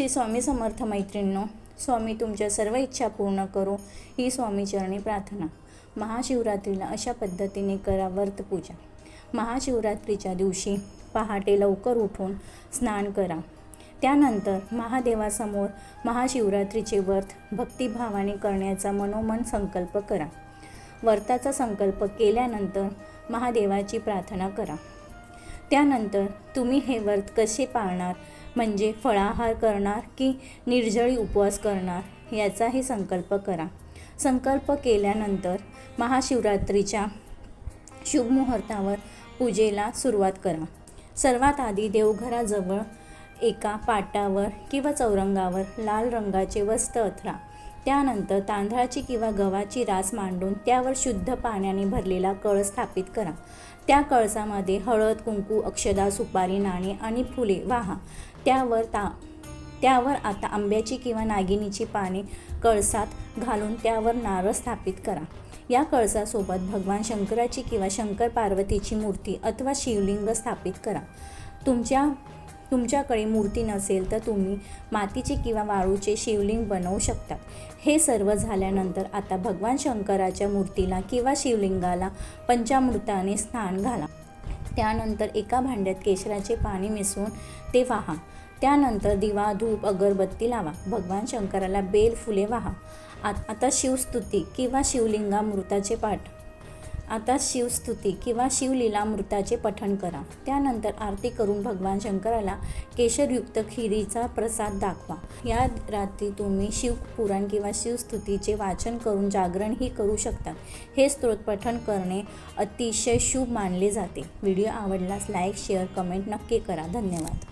श्री स्वामी समर्थ मैत्रिणींनो स्वामी तुमच्या सर्व इच्छा पूर्ण करो ही स्वामीचरणी प्रार्थना. महाशिवरात्रीला अशा पद्धतीने करा व्रतपूजा महाशिवरात्रीच्या दिवशी पहाटे लवकर उठून स्नान करा. त्यानंतर महादेवासमोर महाशिवरात्रीचे व्रत भक्तिभावाने करण्याचा मनोमन संकल्प करा. व्रताचा संकल्प केल्यानंतर महादेवाची प्रार्थना करा. त्यानंतर तुम्ही हे व्रत कसे पाळणार म्हणजे फळाहार करणार की निर्जळी उपवास करणार याचाही संकल्प करा. संकल्प केल्यानंतर महाशिवरात्रीच्या शुभमुहूर्तावर पूजेला सुरुवात करा. सर्वात आधी देवघराजवळ एका पाटावर किंवा चौरंगावर लाल रंगाचे वस्त्र अथरा. त्यानंतर तांदळाची किंवा गव्हाची रास मांडून त्यावर शुद्ध पाण्याने भरलेला कळस स्थापित करा. त्या कळसामध्ये हळद कुंकू अक्षदा सुपारी नाणे आणि फुले वाहा. त्यावर ता त्यावर आता आंब्याची किंवा नागिनीची पाने कळसात घालून त्यावर नारळ स्थापित करा. या कळसासोबत भगवान शंकराची किंवा शंकर पार्वतीची मूर्ती अथवा शिवलिंग स्थापित करा. तुमच्या तुमच्याकडे मूर्ती नसेल तर तुम्ही मातीचे किंवा वाळूचे शिवलिंग बनवू शकता. हे सर्व झाल्यानंतर आता भगवान शंकराच्या मूर्तीला किंवा शिवलिंगाला पंचामृताने स्नान घाला. त्यानंतर एका भांड्यात केशराचे पाणी मिसळून ते वाहा. त्यानंतर दिवा धूप अगरबत्ती लावा. भगवान शंकराला बेल फुले वाहा. आत- आता शिवस्तुती किंवा शिवलिंगामृताचे पाठ. आता शिवस्तुती किंवा शिवलीलामृताचे पठण करा. त्यानंतर आरती करून भगवान शंकराला केशरयुक्त खिरीचा प्रसाद दाखवा. या रात्री तुम्ही शिवपुराण किंवा शिवस्तुतीचे वाचन करून जागरणही करू शकता. हे स्तोत्र पठण करणे अतिशय शुभ मानले जाते. व्हिडिओ आवडल्यास लाईक शेअर कमेंट नक्की करा. धन्यवाद.